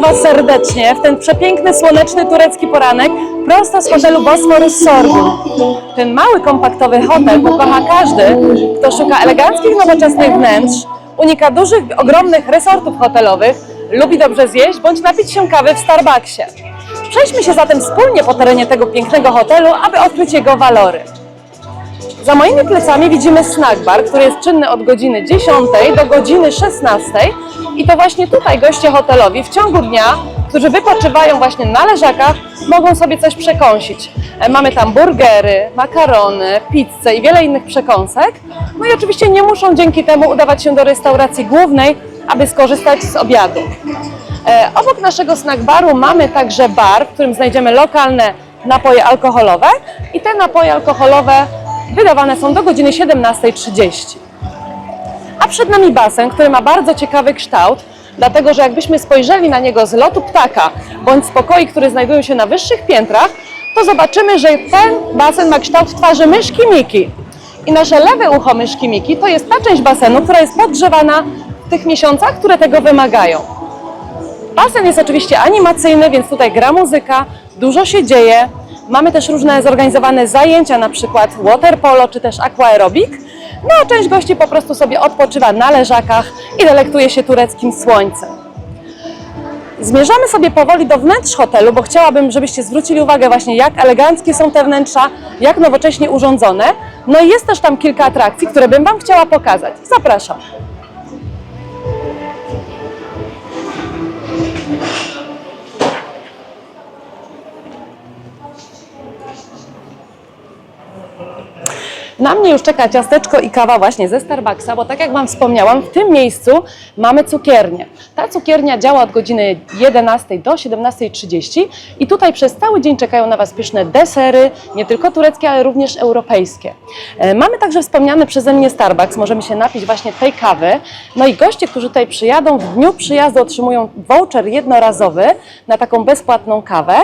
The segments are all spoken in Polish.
Was serdecznie w ten przepiękny, słoneczny turecki poranek prosto z hotelu Bosforus Sorgun. Ten mały, kompaktowy hotel pokocha każdy, kto szuka eleganckich, nowoczesnych wnętrz, unika dużych, ogromnych resortów hotelowych, lubi dobrze zjeść bądź napić się kawy w Starbucksie. Przejdźmy się zatem wspólnie po terenie tego pięknego hotelu, aby odkryć jego walory. Za moimi plecami widzimy snack bar, który jest czynny od godziny 10 do godziny 16 i to właśnie tutaj goście hotelowi w ciągu dnia, którzy wypoczywają właśnie na leżakach, mogą sobie coś przekąsić. E, Mamy tam burgery, makarony, pizzę i wiele innych przekąsek. No i oczywiście nie muszą dzięki temu udawać się do restauracji głównej, aby skorzystać z obiadu. E, Obok naszego snack baru mamy także bar, w którym znajdziemy lokalne napoje alkoholowe i te napoje alkoholowe wydawane są do godziny 17.30. A przed nami basen, który ma bardzo ciekawy kształt, dlatego że jakbyśmy spojrzeli na niego z lotu ptaka bądź z pokoi, które znajdują się na wyższych piętrach, to zobaczymy, że ten basen ma kształt twarzy myszki Miki. I nasze lewe ucho myszki Miki to jest ta część basenu, która jest podgrzewana w tych miesiącach, które tego wymagają. Basen jest oczywiście animacyjny, więc tutaj gra muzyka, dużo się dzieje. Mamy też różne zorganizowane zajęcia, na przykład water polo czy też aquaerobik. No a część gości po prostu sobie odpoczywa na leżakach i delektuje się tureckim słońcem. Zmierzamy sobie powoli do wnętrz hotelu, bo chciałabym, żebyście zwrócili uwagę właśnie jak eleganckie są te wnętrza, jak nowocześnie urządzone. No i jest też tam kilka atrakcji, które bym Wam chciała pokazać. Zapraszam. Na mnie już czeka ciasteczko i kawa właśnie ze Starbucksa, bo tak jak Wam wspomniałam, w tym miejscu mamy cukiernię. Ta cukiernia działa od godziny 11 do 17.30 i tutaj przez cały dzień czekają na Was pyszne desery, nie tylko tureckie, ale również europejskie. E, Mamy także wspomniany przeze mnie Starbucks, możemy się napić właśnie tej kawy. No i goście, którzy tutaj przyjadą, w dniu przyjazdu otrzymują voucher jednorazowy na taką bezpłatną kawę.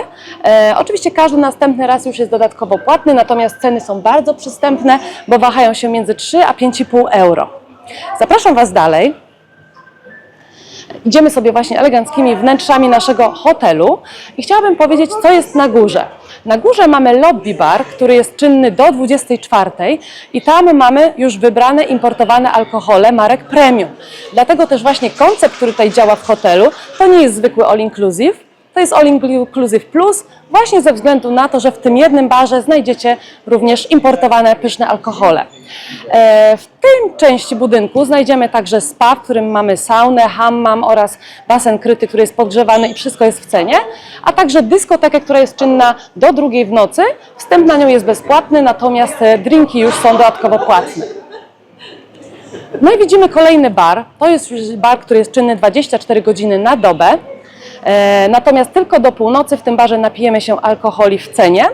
E, oczywiście każdy następny raz już jest dodatkowo płatny, natomiast ceny są bardzo przystępne, bo wahają się między 3 a 5,5 euro. Zapraszam Was dalej. Idziemy sobie właśnie eleganckimi wnętrzami naszego hotelu i chciałabym powiedzieć, co jest na górze. Na górze mamy lobby bar, który jest czynny do 24 i tam mamy już wybrane importowane alkohole marek premium. Dlatego też właśnie koncept, który tutaj działa w hotelu, to nie jest zwykły all inclusive, to jest All Inclusive Plus, właśnie ze względu na to, że w tym jednym barze znajdziecie również importowane pyszne alkohole. E, W tej części budynku znajdziemy także spa, w którym mamy saunę, hammam oraz basen kryty, który jest podgrzewany i wszystko jest w cenie, a także dyskotekę, która jest czynna do drugiej w nocy. Wstęp na nią jest bezpłatny, natomiast e, drinki już są dodatkowo płatne. No i widzimy kolejny bar. To jest już bar, który jest czynny 24 godziny na dobę. E, Natomiast tylko do północy w tym barze napijemy się alkoholi w cenie.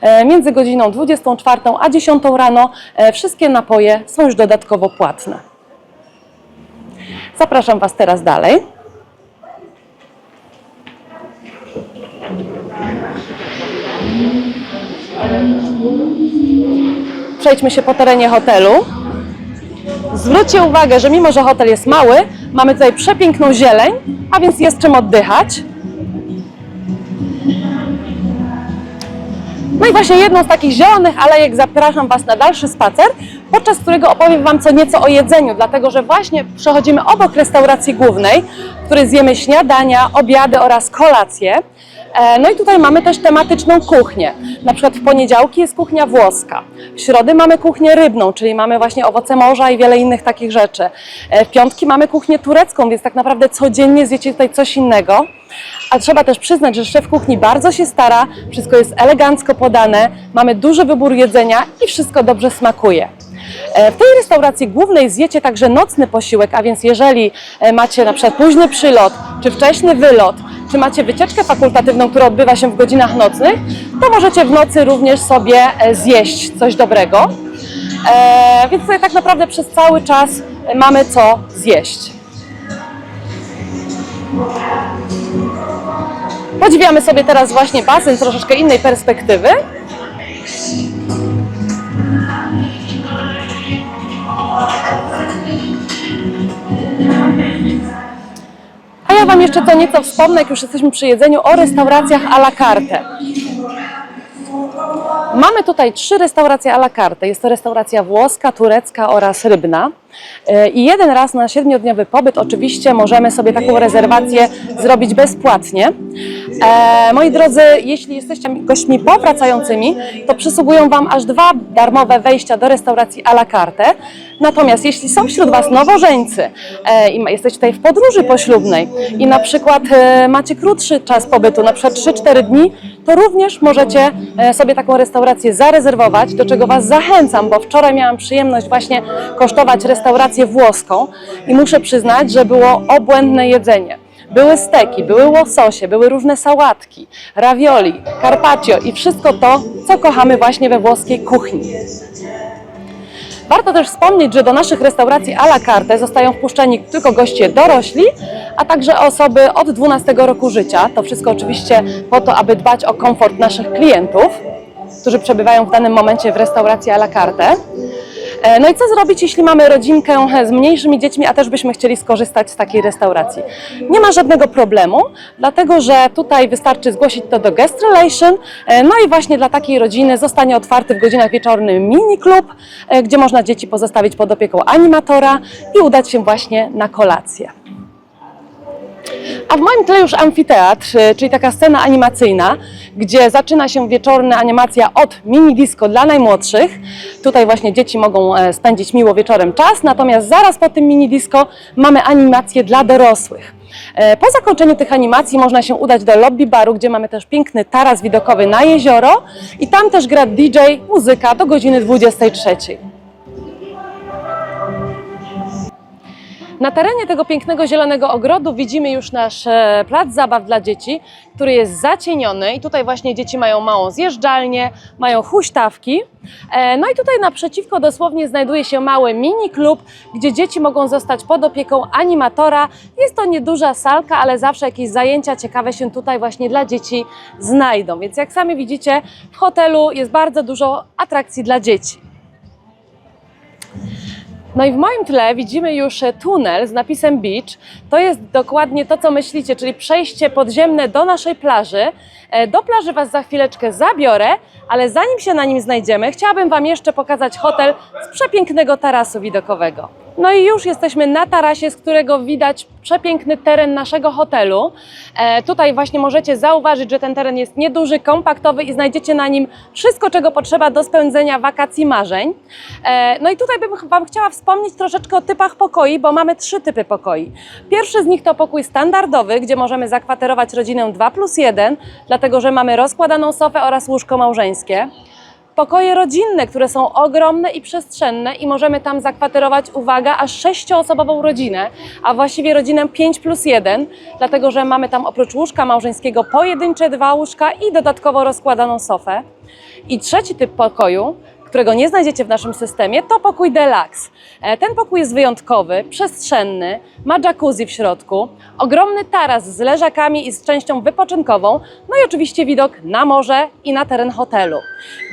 E, Między godziną 24 a 10 rano e, wszystkie napoje są już dodatkowo płatne. Zapraszam Was teraz dalej. Przejdźmy się po terenie hotelu. Zwróćcie uwagę, że mimo, że hotel jest mały, mamy tutaj przepiękną zieleń, a więc jest czym oddychać. No i właśnie jedną z takich zielonych alejek zapraszam Was na dalszy spacer, podczas którego opowiem Wam co nieco o jedzeniu, dlatego że właśnie przechodzimy obok restauracji głównej, w której zjemy śniadania, obiady oraz kolacje. E, No i tutaj mamy też tematyczną kuchnię. Na przykład w poniedziałki jest kuchnia włoska, w środy mamy kuchnię rybną, czyli mamy właśnie owoce morza i wiele innych takich rzeczy. E, W piątki mamy kuchnię turecką, więc tak naprawdę codziennie zjecie tutaj coś innego. A trzeba też przyznać, że szef kuchni bardzo się stara, wszystko jest elegancko podane, mamy duży wybór jedzenia i wszystko dobrze smakuje. E, W tej restauracji głównej zjecie także nocny posiłek, a więc jeżeli macie na przykład późny przylot, czy wcześny wylot, czy macie wycieczkę fakultatywną, która odbywa się w godzinach nocnych, to możecie w nocy również sobie e, zjeść coś dobrego. E, Więc tutaj tak naprawdę przez cały czas e, mamy co zjeść. Podziwiamy sobie teraz właśnie basen z troszeczkę innej perspektywy. Wam jeszcze co nieco wspomnę, jak już jesteśmy przy jedzeniu, o restauracjach à la carte. Mamy tutaj trzy restauracje à la carte. Jest to restauracja włoska, turecka oraz rybna. E, I jeden raz na siedmiodniowy pobyt oczywiście możemy sobie taką rezerwację zrobić bezpłatnie. E, moi drodzy, jeśli jesteście gośćmi powracającymi, to przysługują Wam aż dwa darmowe wejścia do restauracji à la carte. Natomiast jeśli są wśród Was nowożeńcy e, i jesteście tutaj w podróży poślubnej i na przykład macie krótszy czas pobytu, na przykład 3-4 dni, to również możecie sobie taką restaurację zarezerwować, do czego Was zachęcam, bo wczoraj miałam przyjemność właśnie kosztować restaurację włoską i muszę przyznać, że było obłędne jedzenie. Były steki, były łososie, były różne sałatki, ravioli, carpaccio i wszystko to, co kochamy właśnie we włoskiej kuchni. Warto też wspomnieć, że do naszych restauracji à la carte zostają wpuszczeni tylko goście dorośli, a także osoby od 12 roku życia. To wszystko oczywiście po to, aby dbać o komfort naszych klientów, którzy przebywają w danym momencie w restauracji à la carte. E, No i co zrobić, jeśli mamy rodzinkę z mniejszymi dziećmi, a też byśmy chcieli skorzystać z takiej restauracji? Nie ma żadnego problemu, dlatego że tutaj wystarczy zgłosić to do Guest Relation. e, No i właśnie dla takiej rodziny zostanie otwarty w godzinach wieczornych mini klub, e, gdzie można dzieci pozostawić pod opieką animatora i udać się właśnie na kolację. A w moim tle już amfiteatr, y, czyli taka scena animacyjna, gdzie zaczyna się wieczorna animacja od mini disco dla najmłodszych. Tutaj właśnie dzieci mogą e, spędzić miło wieczorem czas, natomiast zaraz po tym mini disco mamy animację dla dorosłych. E, Po zakończeniu tych animacji można się udać do lobby baru, gdzie mamy też piękny taras widokowy na jezioro i tam też gra DJ, muzyka do godziny 23. Na terenie tego pięknego zielonego ogrodu widzimy już nasz e, plac zabaw dla dzieci, który jest zacieniony i tutaj właśnie dzieci mają małą zjeżdżalnię, mają huśtawki. E, No i tutaj naprzeciwko dosłownie znajduje się mały mini klub, gdzie dzieci mogą zostać pod opieką animatora. Jest to nieduża salka, ale zawsze jakieś zajęcia ciekawe się tutaj właśnie dla dzieci znajdą. Więc jak sami widzicie, w hotelu jest bardzo dużo atrakcji dla dzieci. No i w moim tle widzimy już e, tunel z napisem Beach. To jest dokładnie to, co myślicie, czyli przejście podziemne do naszej plaży. E, Do plaży Was za chwileczkę zabiorę, ale zanim się na nim znajdziemy, chciałabym Wam jeszcze pokazać hotel z przepięknego tarasu widokowego. No i już jesteśmy na tarasie, z którego widać przepiękny teren naszego hotelu. E, tutaj właśnie możecie zauważyć, że ten teren jest nieduży, kompaktowy i znajdziecie na nim wszystko, czego potrzeba do spędzenia wakacji marzeń. E, no i tutaj bym Wam chciała wspomnieć troszeczkę o typach pokoi, bo mamy trzy typy pokoi. Pierwszy z nich to pokój standardowy, gdzie możemy zakwaterować rodzinę 2 plus 1, dlatego że mamy rozkładaną sofę oraz łóżko małżeńskie pokoje rodzinne, które są ogromne i przestrzenne i możemy tam zakwaterować, uwaga, aż sześcioosobową rodzinę, a właściwie rodzinę 5 plus 1, dlatego że mamy tam oprócz łóżka małżeńskiego pojedyncze dwa łóżka i dodatkowo rozkładaną sofę. I trzeci typ pokoju, którego nie znajdziecie w naszym systemie, to pokój deluxe. E, Ten pokój jest wyjątkowy, przestrzenny, ma jacuzzi w środku, ogromny taras z leżakami i z częścią wypoczynkową, no i oczywiście widok na morze i na teren hotelu.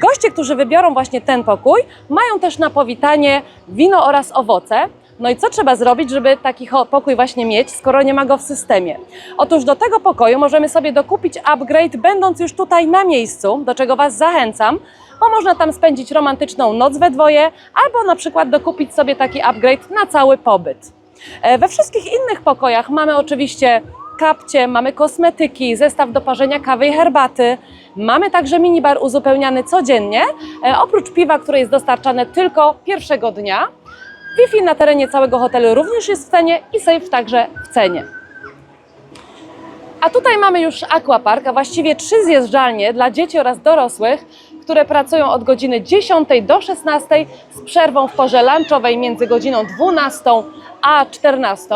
Goście, którzy wybiorą właśnie ten pokój, mają też na powitanie wino oraz owoce. No i co trzeba zrobić, żeby taki pokój właśnie mieć, skoro nie ma go w systemie? Otóż do tego pokoju możemy sobie dokupić upgrade, będąc już tutaj na miejscu, do czego Was zachęcam, bo można tam spędzić romantyczną noc we dwoje, albo na przykład dokupić sobie taki upgrade na cały pobyt. E, We wszystkich innych pokojach mamy oczywiście kapcie, mamy kosmetyki, zestaw do parzenia kawy i herbaty. Mamy także minibar uzupełniany codziennie, e, oprócz piwa, które jest dostarczane tylko pierwszego dnia. Wi-Fi na terenie całego hotelu również jest w cenie i safe także w cenie. A tutaj mamy już aquapark, a właściwie trzy zjeżdżalnie dla dzieci oraz dorosłych, które pracują od godziny 10 do 16 z przerwą w porze lunchowej między godziną 12 a 14.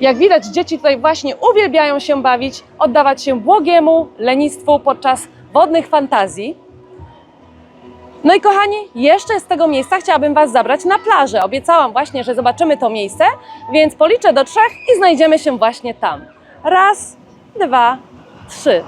Jak widać, dzieci tutaj właśnie uwielbiają się bawić, oddawać się błogiemu lenistwu podczas wodnych fantazji. No i kochani, jeszcze z tego miejsca chciałabym Was zabrać na plażę. Obiecałam właśnie, że zobaczymy to miejsce, więc policzę do trzech i znajdziemy się właśnie tam. Raz, dwa, trzy.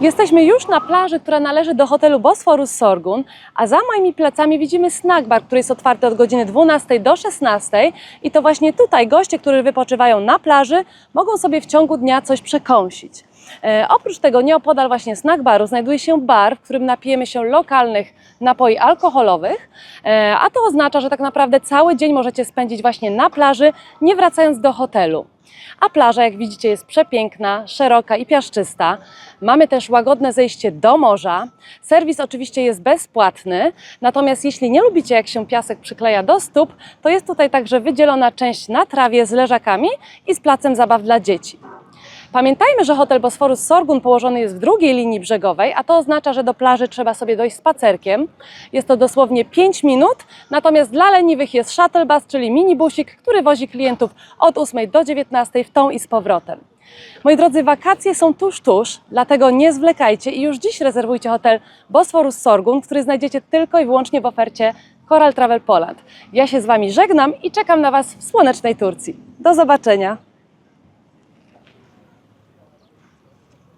Jesteśmy już na plaży, która należy do hotelu Bosforus Sorgun, a za moimi plecami widzimy snack bar, który jest otwarty od godziny 12 do 16 i to właśnie tutaj goście, którzy wypoczywają na plaży, mogą sobie w ciągu dnia coś przekąsić. E, oprócz tego nieopodal właśnie snack baru znajduje się bar, w którym napijemy się lokalnych napoi alkoholowych, e, a to oznacza, że tak naprawdę cały dzień możecie spędzić właśnie na plaży, nie wracając do hotelu. A plaża, jak widzicie, jest przepiękna, szeroka i piaszczysta. Mamy też łagodne zejście do morza. Serwis oczywiście jest bezpłatny, natomiast jeśli nie lubicie, jak się piasek przykleja do stóp, to jest tutaj także wydzielona część na trawie z leżakami i z placem zabaw dla dzieci. Pamiętajmy, że hotel Bosforus Sorgun położony jest w drugiej linii brzegowej, a to oznacza, że do plaży trzeba sobie dojść spacerkiem. Jest to dosłownie 5 minut, natomiast dla leniwych jest shuttle bus, czyli minibusik, który wozi klientów od 8 do 19 w tą i z powrotem. Moi drodzy, wakacje są tuż, tuż, dlatego nie zwlekajcie i już dziś rezerwujcie hotel Bosforus Sorgun, który znajdziecie tylko i wyłącznie w ofercie Coral Travel Poland. Ja się z Wami żegnam i czekam na Was w słonecznej Turcji. Do zobaczenia!